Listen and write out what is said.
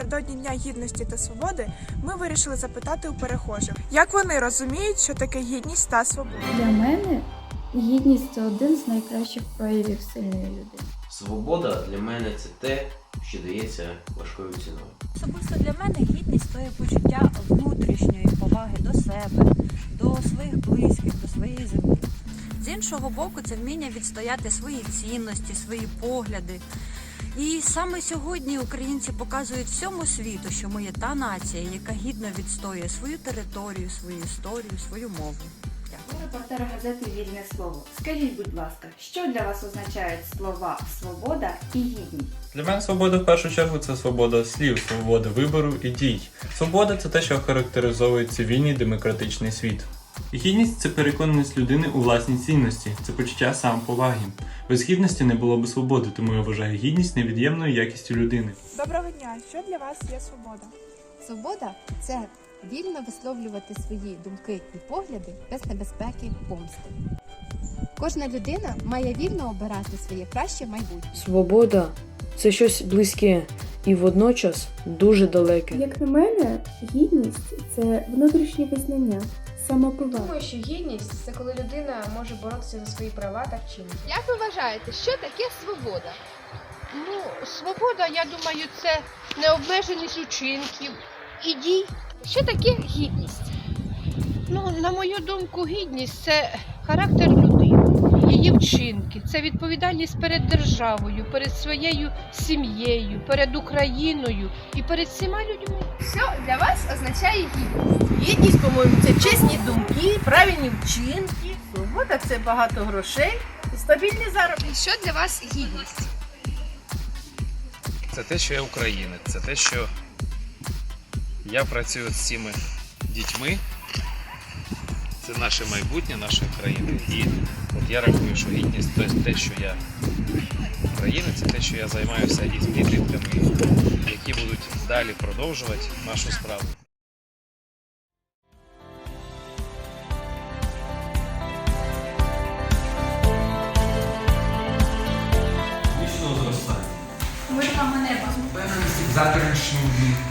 напередодні Дня гідності та свободи ми вирішили запитати у перехожих, як вони розуміють, що таке гідність та свобода. Для мене гідність це один з найкращих проявів сильної людини. Свобода для мене це те, що дається важкою ціною. Особисто для мене гідність це почуття внутрішньої поваги до себе, до своїх близьких, до своєї землі. З іншого боку, це вміння відстояти свої цінності, свої погляди. І саме сьогодні українці показують всьому світу, що ми є та нація, яка гідно відстоює свою територію, свою історію, свою мову. Дякую. Репортер газети Вільне слово. Скажіть, будь ласка, що для вас означають слова свобода і гідність? Для мене свобода в першу чергу це свобода слів, свобода вибору і дій. Свобода це те, що характеризовує цивільний демократичний світ. Гідність це переконаність людини у власній цінності, це почуття самоповаги. Без гідності не було б свободи, тому я вважаю гідність невід'ємною якістю людини. Доброго дня! Що для вас є свобода? Свобода це вільно висловлювати свої думки і погляди без небезпеки помсти. Кожна людина має вільно обирати своє краще майбутнє. Свобода це щось близьке і водночас дуже далеке. Як на мене, гідність це внутрішнє визнання, самоповага. Думаю, що гідність це коли людина може боротися за свої права та вчинки. Як ви вважаєте, що таке свобода? Ну, свобода, я думаю, це необмеженість учинків і дій. Що таке гідність? Ну, на мою думку, гідність це характер людини, її вчинки, це відповідальність перед державою, перед своєю сім'єю, перед Україною і перед всіма людьми. Що для вас означає гідність? Гідність, по-моєму, це чесні думки, правильні вчинки. Свобода це багато грошей і стабільний заробіток. Що для вас гідність? Це те, що я українець, це те, що я працюю з цими дітьми. Це наше майбутнє нашої країни. І от я рахую, що гідність це те, що я українець, те, що я займаюся із підлітками, які будуть далі продовжувати нашу справу. Вічного зростання. Неба. Впевненості в завтрашньому дні.